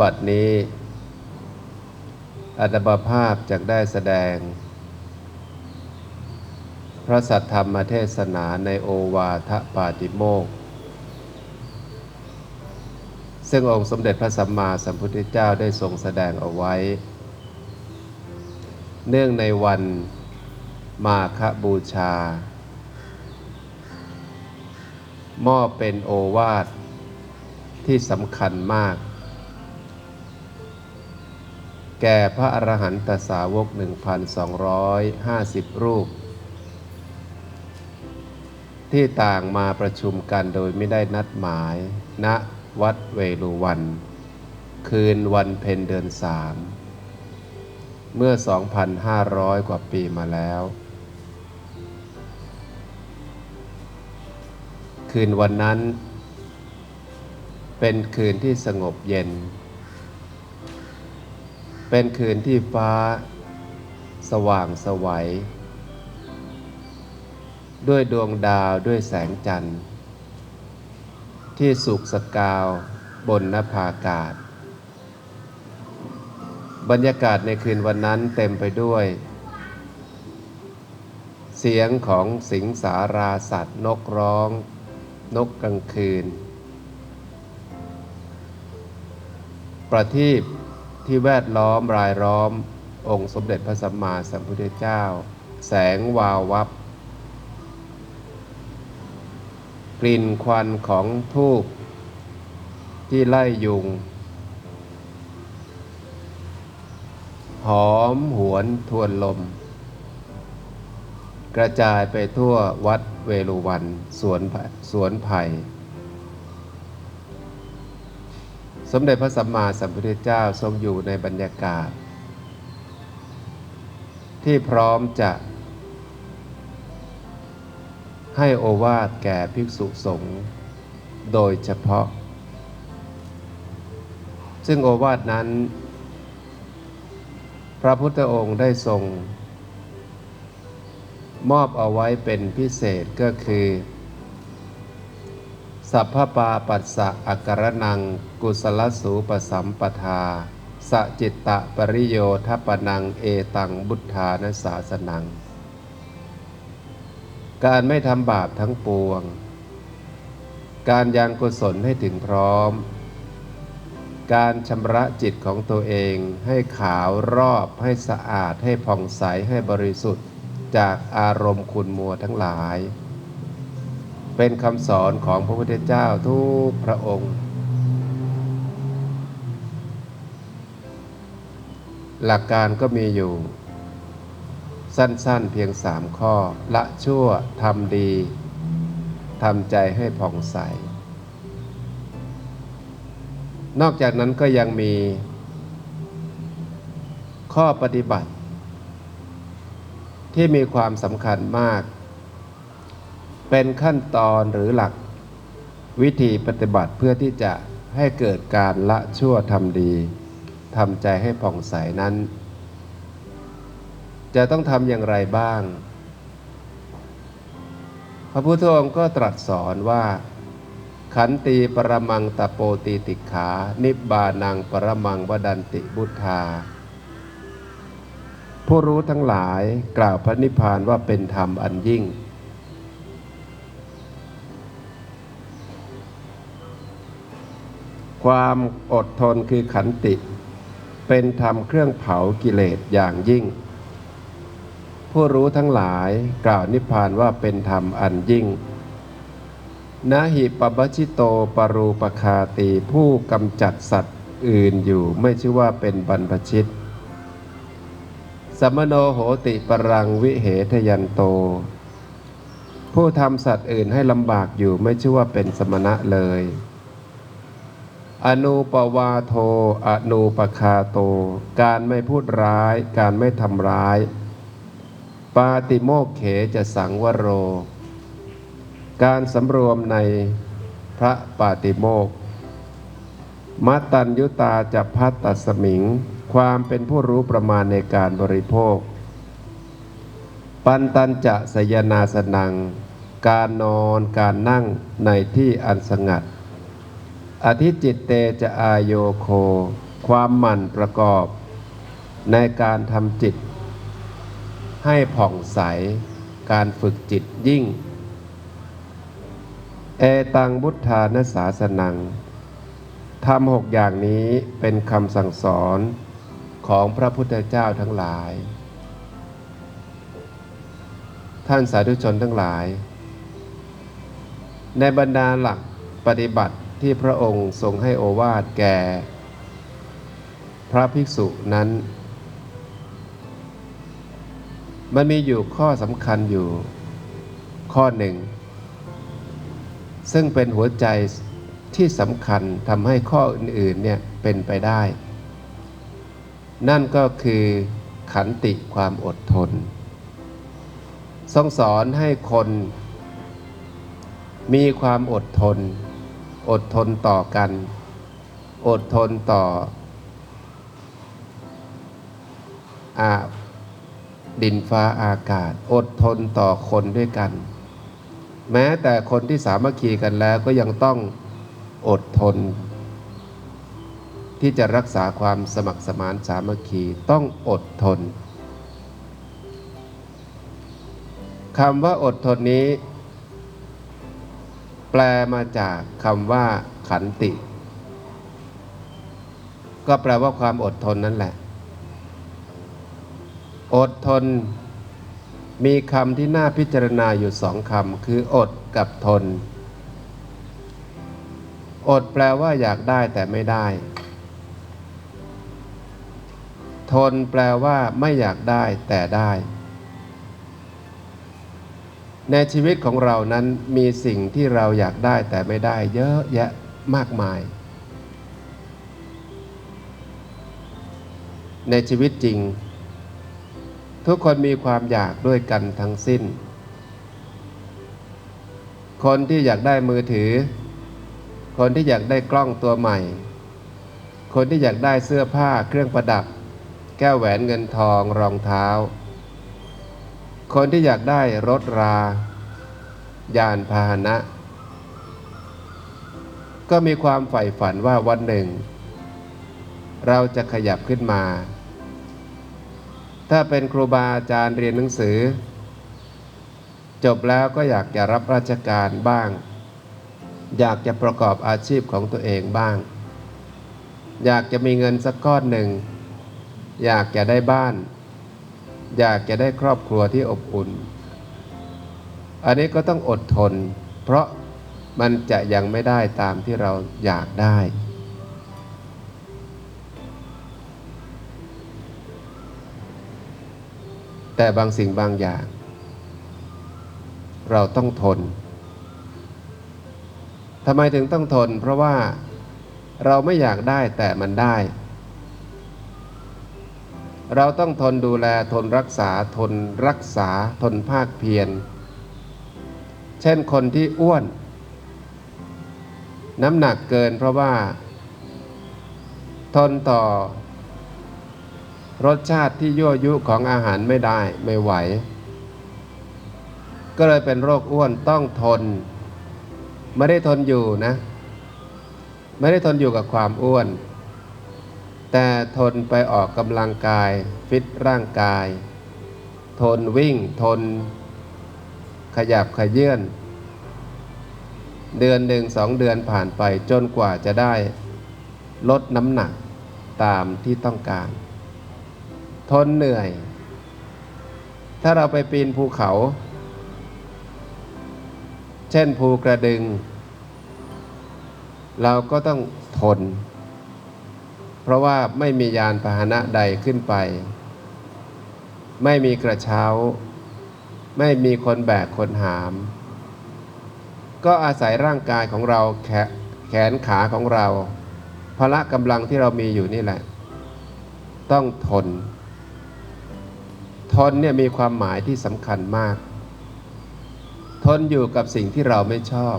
บัดนี้อัตบภาพจากได้แสดง พระสัทธรรมเทศนาในโอวาทปาติโมกข์ซึ่งองค์สมเด็จพระสัมมาสัมพุทธเจ้าได้ทรงแสดงเอาไว้ เนื่องในวันมาคบูชา มอบเป็นโอวาทที่สำคัญมาก แก่พระอรหันตสาวก 1,250 รูป ที่ต่างมาประชุมกันโดยไม่ได้นัดหมาย ณวัดเวลุวัน คืนวันเพ็ญเดือนสามเมื่อ 2,500 กว่าปีมาแล้ว คืนวันนั้น เป็นคืนที่สงบเย็น เป็นคืนที่ฟ้า สว่างสวัย ด้วยดวงดาวด้วยแสงจันทร์ ที่สุกสกาวบนนภาอากาศ บรรยากาศในคืนวันนั้นเต็มไปด้วย เสียงของสิงสาราสัตว์นกร้อง นกกลางคืน ประทีป ที่แวดล้อมรายล้อม องค์สมเด็จพระสัมมาสัมพุทธเจ้า แสงวาววับ กลิ่นควันของทูบที่ไล่ยุง หอมหวนทวนลม กระจายไปทั่ววัดเวลุวันสวนสวนไผ่ สมเด็จพระสัมมาสัมพุทธเจ้าทรงอยู่ในบรรยากาศ ที่พร้อมจะให้โอวาทแก่ภิกษุสงฆ์โดยเฉพาะ ซึ่งโอวาทนั้น พระพุทธองค์ได้ทรง มอบเอาไว้เป็นพิเศษก็คือ สัพพปาปัสสะอักรนัง กุศลสูปสัมปทา สจิตตะปริโยทปนังเอตังบุทธานสาสนัง การไม่ทำบาปทั้งปวง การยังกุศลให้ถึงพร้อม การชำระจิตของตัวเองให้ขาวรอบให้สะอาดให้ผ่องใสให้บริสุทธิ์ จากอารมณ์คุณมัวทั้งหลาย เป็นคำสอนของพระพุทธเจ้าทุกพระองค์ หลักการก็มีอยู่ สั้นๆเพียงสามข้อ ละชั่วทำดีทำใจให้ผ่องใส นอกจากนั้นก็ยังมีข้อปฏิบัติ ที่มีความสำคัญมาก เป็นขั้นตอนหรือหลักวิธีปฏิบัติเพื่อที่จะให้เกิดการละชั่วทำดีทำใจให้ผ่องใสนั้น จะต้องทำอย่างไรบ้าง พระพุทธองค์ก็ตรัสสอนว่า ขันตีปรมังตะโปตีติขา นิบบานังปรมังวดันติบุทธา ผู้รู้ทั้งหลายกล่าวพระนิพพานว่าเป็นธรรมอันยิ่ง ความอดทนคือขันติ เป็นธรรมเครื่องเผากิเลสอย่างยิ่ง ผู้รู้ทั้งหลายกล่าวนิพพานว่าเป็นธรรมอันยิ่งนาหิปปชิโตปรูปคาตีผู้กำจัดสัตว์อื่นอยู่ไม่ชื่อว่าเป็นบรรพชิต สมโนโหติปรังวิเหทยันโต ผู้ทำสัตว์อื่นให้ลำบากอยู่ไม่ชื่อว่าเป็นสมณะเลย อนูปวาโท อนูปคาโต การไม่พูดร้าย การไม่ทำร้าย ปาติโมกเขจะสังวโร การสำรวมในพระปาติโมกมัตตัญยุตาจะพัตตสมิง ความเป็นผู้รู้ประมาณในการบริโภค ปันตันจะสยนาสนัง การนอนการนั่งในที่อันสงัด อธิจิตเตจะอายโยโค ความหมั่นประกอบ ในการทำจิต ให้ผ่องใส การฝึกจิตยิ่ง เอตังบุทธานสาสนังทำหกอย่างนี้เป็นคำสั่งสอนของพระพุทธเจ้าทั้งหลาย ท่านสาธุชนทั้งหลาย ในบรรดาหลักปฏิบัติ ที่พระองค์ทรงให้โอวาทแก่ พระภิกษุนั้น มันมีอยู่ข้อสำคัญอยู่ข้อหนึ่ง ซึ่งเป็นหัวใจที่สำคัญทำให้ข้ออื่นๆเนี่ยเป็นไปได้ นั่นก็คือขันติความอดทน ทรงสอนให้คนมีความอดทน อดทนต่อกัน อดทนต่ออดินฟ้าอากาศ อดทนต่อคนด้วยกัน แม้แต่คนที่สามัคคีกันแล้วก็ยังต้องอดทน ที่จะรักษาความสมัครสมานสามัคคีต้องอดทนคำว่าอดทนนี้ แปลมาจากคำว่าขันติ ก็แปลว่าความอดทนนั่นแหละ อดทน มีคำที่น่าพิจารณาอยู่สองคำคืออดกับทน อดแปลว่าอยากได้แต่ไม่ได้ ทนแปลว่าไม่อยากได้แต่ได้ ในชีวิตของเรานั้นมีสิ่งที่เราอยากได้แต่ไม่ได้เยอะแยะมากมาย ในชีวิตจริง ทุกคนมีความอยากด้วยกันทั้งสิ้น คนที่อยากได้มือถือ คนที่อยากได้กล้องตัวใหม่ คนที่อยากได้เสื้อผ้าเครื่องประดับ แก้วแหวนเงินทองรองเท้า คนที่อยากได้รถรา ยานพาหนะ ก็มีความใฝ่ฝันว่าวันหนึ่ง เราจะขยับขึ้นมา ถ้าเป็นครูบาอาจารย์เรียนหนังสือ จบแล้วก็อยากจะรับราชการบ้าง อยากจะประกอบอาชีพของตัวเองบ้าง อยากจะมีเงินสักก้อนหนึ่ง อยากจะได้บ้าน อยากจะได้ครอบครัวที่อบอุ่น อันนี้ก็ต้องอดทน เพราะมันจะยังไม่ได้ตามที่เราอยากได้ แต่บางสิ่งบางอย่าง เราต้องทนทำไมถึงต้องทน เพราะว่าเราไม่อยากได้แต่มันได้ เราต้องทนดูแลทนรักษาทนรักษาทนภาคเพียร เช่นคนที่อ้วน น้ำหนักเกินเพราะว่า ทนต่อ รสชาติที่ยั่วยุของอาหารไม่ได้ไม่ไหว ก็เลยเป็นโรคอ้วนต้องทน ไม่ได้ทนอยู่นะ ไม่ได้ทนอยู่กับความอ้วน แต่ทนไปออกกำลังกาย ฟิตร่างกาย ทนวิ่งทน ขยับขยื่นเดือนหนึ่งสองเดือนผ่านไปจนกว่าจะได้ ลดน้ำหนักตามที่ต้องการ ทนเหนื่อย ถ้าเราไปปีนภูเขา เช่นภูกระดึง เราก็ต้องทน เพราะว่าไม่มียานพาหนะใดขึ้นไป ไม่มีกระเช้า ไม่มีคนแบกคนหาม ก็อาศัยร่างกายของเราแขแขนขาของเราพละกำลังที่เรามีอยู่นี่แหละ ต้องทน ทนเนี่ยมีความหมายที่สำคัญมาก ทนอยู่กับสิ่งที่เราไม่ชอบ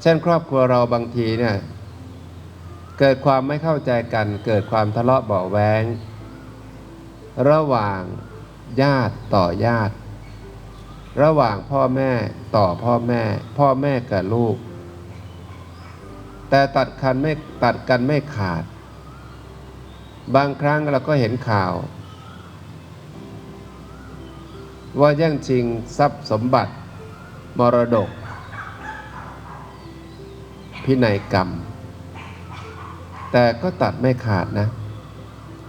เช่นครอบครัวเราบางทีเนี่ย เกิดความไม่เข้าใจกัน เกิดความทะเลาะเบาแวงระหว่างญาติต่อญาติ ระหว่างพ่อแม่ต่อพ่อแม่ พ่อแม่กับลูก แต่ตัดคันไม่ตัดกันไม่ขาด บางครั้งเราก็เห็นข่าว ว่าแย่งชิงทรัพย์สมบัติ มรดก พินัยกรรม แต่ก็ตัดไม่ขาดนะ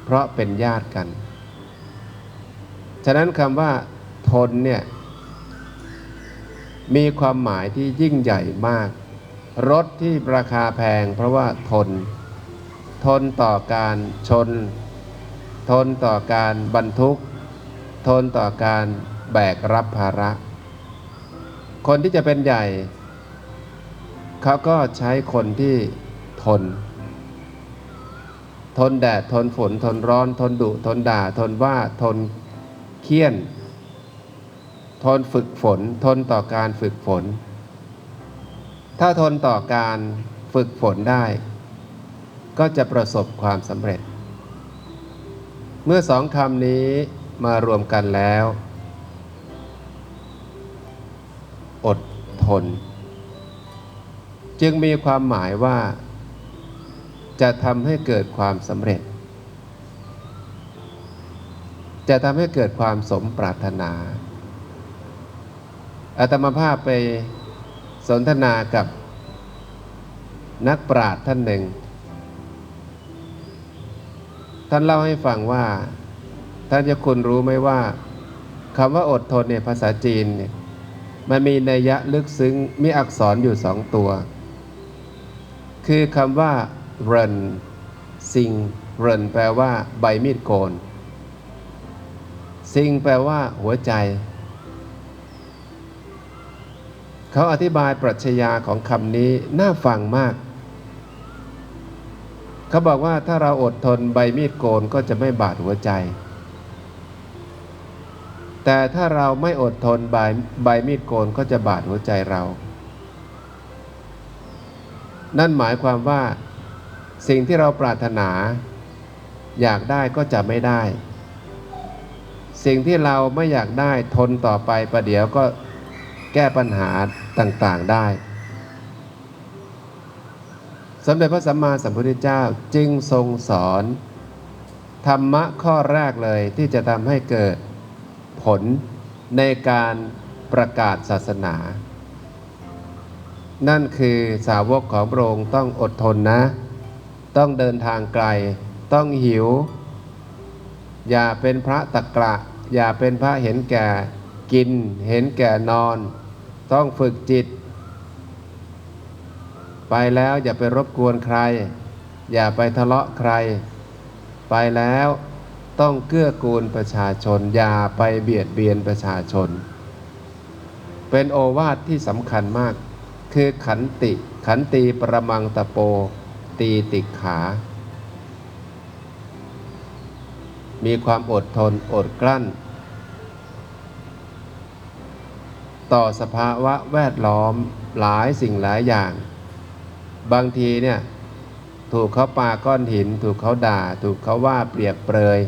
เพราะเป็นญาติกัน ฉะนั้นคำว่าทนเนี่ย มีความหมายที่ยิ่งใหญ่มาก รถที่ราคาแพงเพราะว่าทน ทนต่อการชน ทนต่อการบรรทุก ทนต่อการแบกรับภาระ คนที่จะเป็นใหญ่ เขาก็ใช้คนที่ทน ทนแดด ทนฝน ทนร้อน ทนดุ ทนด่า ทนว่า ทนเคี่ยน ทนฝึกฝน ทนต่อการฝึกฝน ถ้าทนต่อการฝึกฝนได้ ก็จะประสบความสำเร็จ เมื่อสองคำนี้มารวมกันแล้ว อดทน จึงมีความหมายว่า จะทำให้เกิดความสำเร็จ จะทำให้เกิดความสมปรารถนาอาตมาภาพไปสนทนากับนักปราชญ์ท่านหนึ่ง ท่านเล่าให้ฟังว่า ท่านจะคุณรู้ไหมว่าคำว่าอดทนเนี่ยภาษาจีนเนี่ยมันมีนัยยะลึกซึ้งมีอักษรอยู่สองตัว คือคำว่า run ซิง run แปลว่า ใบมีดโกนซิงแปลว่า หัวใจ เขาอธิบายปรัชญาของคำนี้น่าฟังมาก เขาบอกว่าถ้าเราอดทนใบมีดโกนก็จะไม่บาดหัวใจ แต่ถ้าเราไม่อดทนใบใบมีดโกนก็จะบาดหัวใจเรา นั่นหมายความว่า สิ่งที่เราปรารถนา อยากได้ก็จะไม่ได้ สิ่งที่เราไม่อยากได้ทนต่อไปประเดี๋ยวก็แก้ปัญหาต่างๆได้ สมเด็จพระสัมมาสัมพุทธเจ้าจึงทรงสอน ธรรมะข้อแรกเลยที่จะทำให้เกิดผลในการประกาศศาสนา นั่นคือสาวกของพระองค์ต้องอดทนนะ ต้องเดินทางไกล ต้องหิว อย่าเป็นพระตะกระ อย่าเป็นพระเห็นแก่กิน เห็นแก่นอน ต้องฝึกจิต ไปแล้วอย่าไปรบกวนใคร อย่าไปทะเลาะใคร ไปแล้วต้องเกื้อกูลประชาชน อย่าไปเบียดเบียนประชาชน เป็นโอวาทที่สำคัญมาก คือขันติ ขันตีประมังตะโป ตีติขา มีความอดทนอดกลั้น ต่อสภาวะแวดล้อมหลายสิ่งหลายอย่าง บางทีเนี่ยถูกเขาปาก้อนหิน ถูกเขาด่า ถูกเขาว่าเปรียบเปรย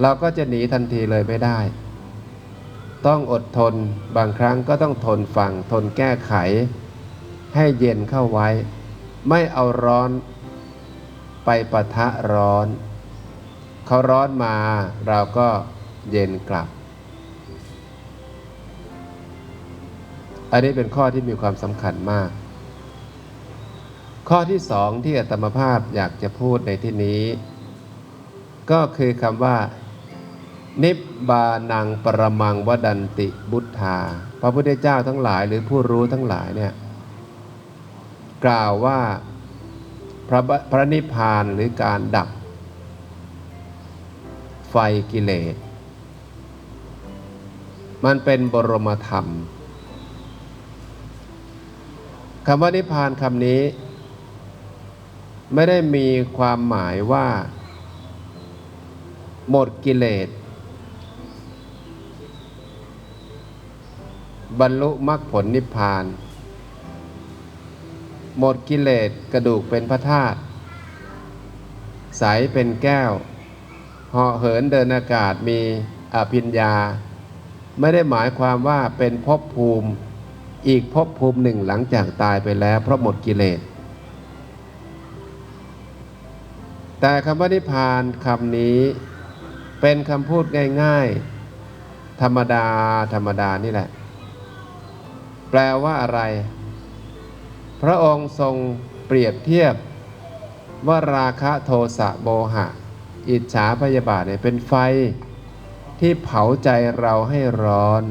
เราก็จะหนีทันทีเลยไม่ได้ ต้องอดทนบางครั้งก็ต้องทนฟังทนแก้ไข ให้เย็นเข้าไว้ ไม่เอาร้อนไปปะทะร้อน เขาร้อนมาเราก็เย็นกลับ อันนี้เป็นข้อที่มีความสำคัญมาก ข้อที่สองที่อาตมภาพอยากจะพูดในที่นี้ ก็คือคำว่า นิบบานังปรมังวดันติบุตธา พระพุทธเจ้าทั้งหลายหรือผู้รู้ทั้งหลายเนี่ย กล่าวว่าพระพระนิพพานหรือการดับ ไฟกิเลส มันเป็นบรมธรรมคำว่านิพพานคำนี้ ไม่ได้มีความหมายว่า หมดกิเลส บรรลุมรรคผลนิพพาน หมดกิเลสกระดูกเป็นพระธาตุใสเป็นแก้วเหาะเหินเดินอากาศมีอภิญญา ไม่ได้หมายความว่าเป็นภพภูมิอีกภพภูมิหนึ่งหลังจากตายไปแล้ว เพราะหมดกิเลส แต่คำว่านิพพานคำนี้เป็นคำพูดง่าย ๆ ธรรมดาธรรมดานี่แหละ แปลว่าอะไร พระองค์ทรงเปรียบเทียบว่าราคะโทสะโมหะ อิจฉาพยาบาทเนี่ยเป็นไฟที่เผาใจเราให้ร้อน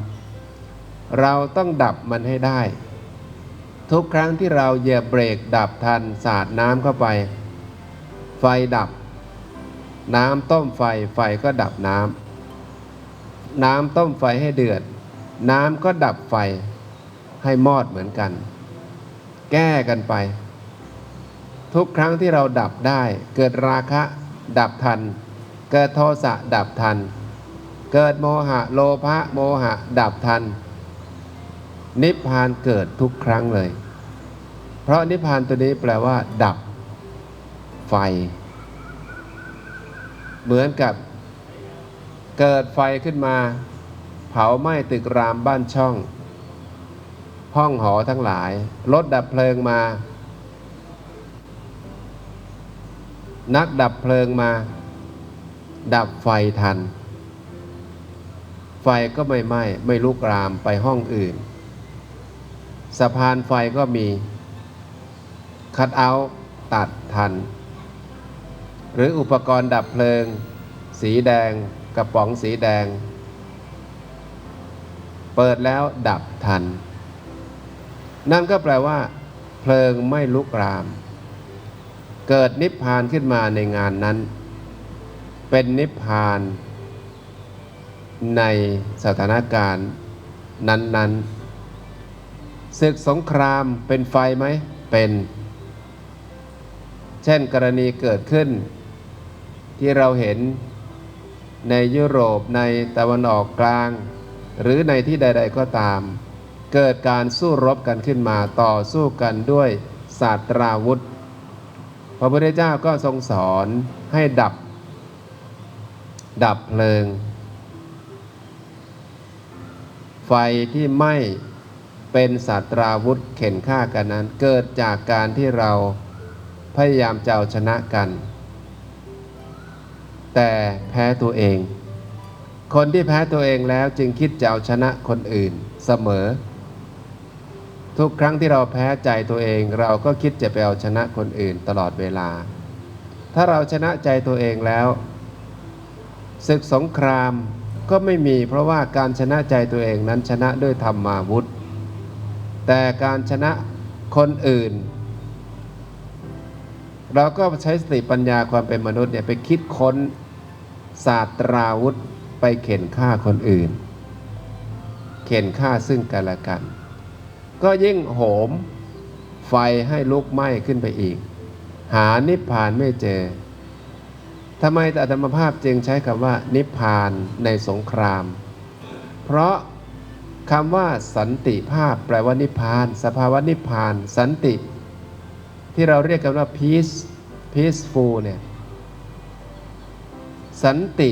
เราต้องดับมันให้ได้ ทุกครั้งที่เราเหยียบเบรกดับทันสาดน้ำเข้าไป ไฟดับ น้ำต้มไฟไฟก็ดับน้ำน้ำต้มไฟให้เดือด น้ำก็ดับไฟให้มอดเหมือนกัน แก้กันไป ทุกครั้งที่เราดับได้ เกิดราคะดับทัน เกิดโทสะดับทัน เกิดโมหะโลภะโมหะดับทัน นิพพานเกิดทุกครั้งเลย เพราะนิพพานตัวนี้แปลว่า ดับไฟ เหมือนกับเกิดไฟขึ้นมา เผาไหม้ตึกรามบ้านช่อง ห้องหอทั้งหลาย รถดับเพลิงมา นักดับเพลิงมา ดับไฟทัน ไฟก็ไม่ไหม้ไม่ลุกรามไปห้องอื่น สะพานไฟก็มี คัดเอาตัดทัน หรืออุปกรณ์ดับเพลิง สีแดงกระป๋องสีแดง เปิดแล้วดับทัน นั่นก็แปลว่า เพลิงไม่ลุกราม เกิดนิพพานขึ้นมาในงานนั้น เป็นนิพพานในสถานการณ์นั้นๆศึกสงครามเป็นไฟไหม เป็น เช่นกรณีเกิดขึ้น ที่เราเห็นในยุโรปในตะวันออกกลาง หรือในที่ใด ๆก็ตาม เกิดการสู้รบกันขึ้นมาต่อสู้กันด้วยศาสตราวุธ พระพุทธเจ้าก็ทรงสอนให้ดับ ดับเพลิง ไฟที่ไหม้เป็นศาสตราวุธเข็นฆ่ากันนั้น เกิดจากการที่เราพยายามจะเอาชนะกัน แต่แพ้ตัวเอง คนที่แพ้ตัวเองแล้วจึงคิดจะเอาชนะคนอื่นเสมอ ทุกครั้งที่เราแพ้ใจตัวเอง เราก็คิดจะไปเอาชนะคนอื่นตลอดเวลา ถ้าเราชนะใจตัวเองแล้วศึกสงครามก็ไม่มีเพราะว่าการชนะใจตัวเองนั้นชนะด้วยธรรมาวุธ แต่การชนะคนอื่น เราก็ใช้สติปัญญาความเป็นมนุษย์เนี่ยไปคิดค้นศาสตราวุธไปเข็นฆ่าคนอื่น เข็นฆ่าซึ่งกันและกัน ก็ยิ่งโหม ไฟให้ลุกไหม้ขึ้นไปอีก หานิพพานไม่เจอทำไมแต่ธรรมภาพจึงใช้คำว่า นิพพานในสงคราม เพราะคำว่าสันติภาพแปลว่านิพพาน สภาวะนิพพาน สันติ ที่เราเรียกกันว่า peace peaceful เนี่ยสันติ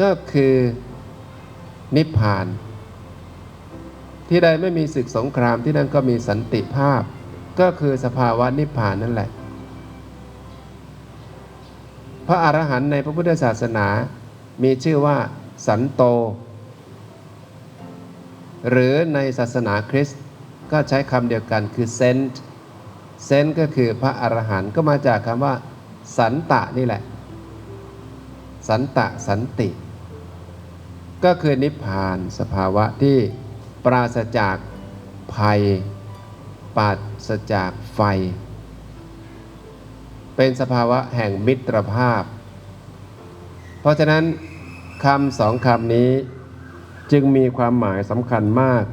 ก็คือนิพพาน ที่ใดไม่มีศึกสงครามที่นั่นก็มีสันติภาพ ก็คือสภาวะนิพพานนั่นแหละ พระอรหันต์ในพระพุทธศาสนา มีชื่อว่า สันโต หรือในศาสนาคริสต์ก็ใช้คำเดียวกันคือเซนต์เซนต์ก็คือพระอรหันต์ก็มาจากคำว่า สันตะนี่แหละ สันตะสันติ ก็คือนิพพานสภาวะที่ ปราศจากภัย ปราศจากไฟ เป็นสภาวะแห่งมิตรภาพ เพราะฉะนั้นคำสองคำนี้จึงมีความหมายสำคัญมาก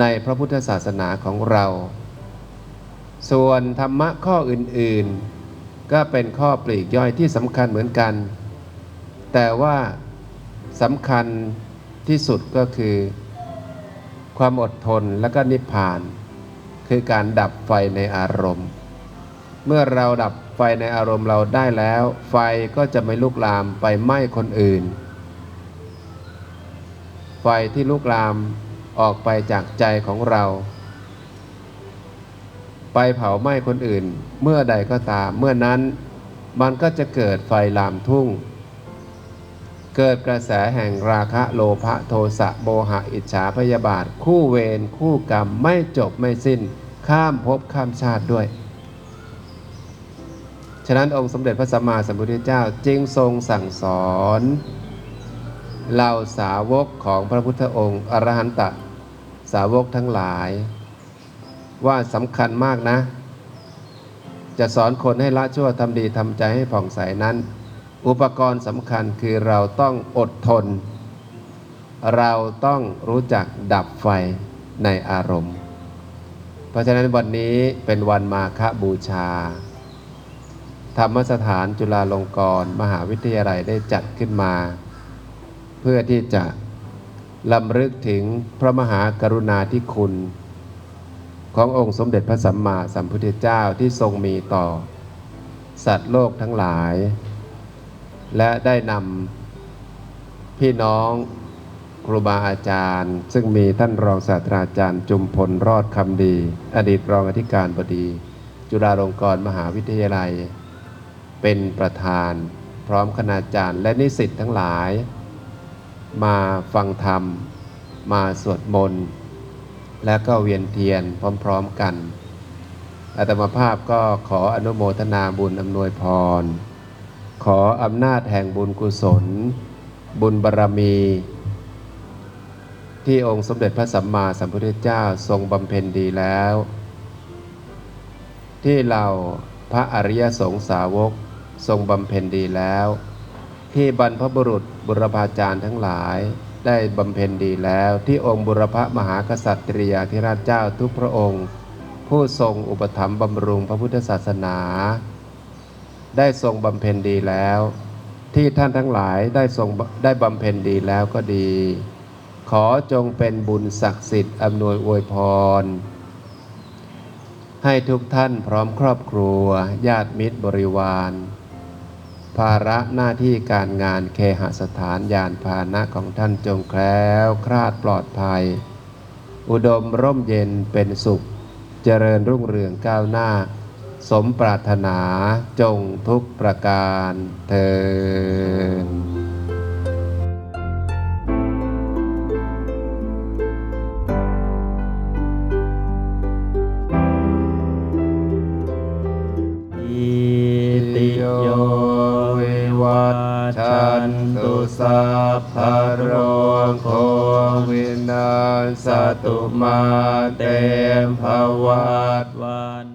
ในพระพุทธศาสนาของเรา ส่วนธรรมะข้ออื่นๆ ก็เป็นข้อปลีกย่อยที่สำคัญเหมือนกัน แต่ว่าสำคัญที่สุดก็คือ ความอดทนและก็นิพพาน คือการดับไฟในอารมณ์ เมื่อเราดับไฟในอารมณ์เราได้แล้ว ไฟก็จะไม่ลุกลามไปไหม้คนอื่น ไฟที่ลุกลามออกไปจากใจของเรา ไปเผาไหม้คนอื่น เมื่อใดก็ตาม เมื่อนั้นมันก็จะเกิดไฟลามทุ่ง เกิดกระแสแห่งราคะโลภะโทสะโมหะอิจฉาพยาบาท คู่เวรคู่กรรมไม่จบไม่สิ้น ข้ามภพข้ามชาติด้วย ฉะนั้นองค์สมเด็จพระสัมมาสัมพุทธเจ้าจึงทรงสั่งสอนเหล่าสาวกของพระพุทธองค์ อรหันตสาวกทั้งหลาย ว่าสำคัญมากนะ จะสอนคนให้ละชั่วทำดีทำใจให้ผ่องใสนั้น อุปกรณ์สำคัญคือเราต้องอดทน เราต้องรู้จักดับไฟในอารมณ์ เพราะฉะนั้นวันนี้เป็นวันมาฆบูชา ธรรมสถานจุฬาลงกรณ์มหาวิทยาลัยได้จัดขึ้นมา เพื่อที่จะลำลึกถึงพระมหากรุณาธิคุณ ขององค์สมเด็จพระสัมมาสัมพุทธเจ้าที่ทรงมีต่อ สัตว์โลกทั้งหลาย และได้นำพี่น้องครูบาอาจารย์ ซึ่งมีท่านรองศาสตราจารย์จุมพลรอดคำดี อดีตรองอธิการบดี จุฬาลงกรณ์มหาวิทยาลัย เป็นประธานพร้อมคณาจารย์และนิสิตทั้งหลาย มาฟังธรรม มาสวดมนต์ และก็เวียนเทียนพร้อมๆกันอาตมาภาพก็ขออนุโมทนาบุญอำนวยพร ขออำนาจแห่งบุญกุศล บุญบารรมี ที่องค์สมเด็จพระสัมมาสัมพุทธเจ้าทรงบำเพ็ญดีแล้ว ที่เราพระอริยสงสาวกทรงบำเพ็ญดีแล้ว ที่บรรพบุรุษบุรพาจารย์ทั้งหลายได้บำเพ็ญดีแล้ว ที่องค์บุรพมหากษัตริยาธิราชเจ้าทุกพระองค์ ผู้ทรงอุปถัมภ์บำรุงพระพุทธศาสนา ได้ทรงบำเพ็ญดีแล้ว ที่ท่านทั้งหลายได้ทรงได้บำเพ็ญดีแล้วก็ดี ขอจงเป็นบุญศักดิ์สิทธิ์อำนวยอวยพร ให้ทุกท่านพร้อมครอบครัว ญาติมิตรบริวาร ภาระหน้าที่การงานเคหสถานยานพาหนะของท่านจงแคล้วคลาดปลอดภัย อุดมร่มเย็นเป็นสุข เจริญรุ่งเรืองก้าวหน้า สมปรารถนาจงทุกประการเทินอิตโยวิวัตชันตุสัพพะโรโควินาศตุมาเตมภวัตวัน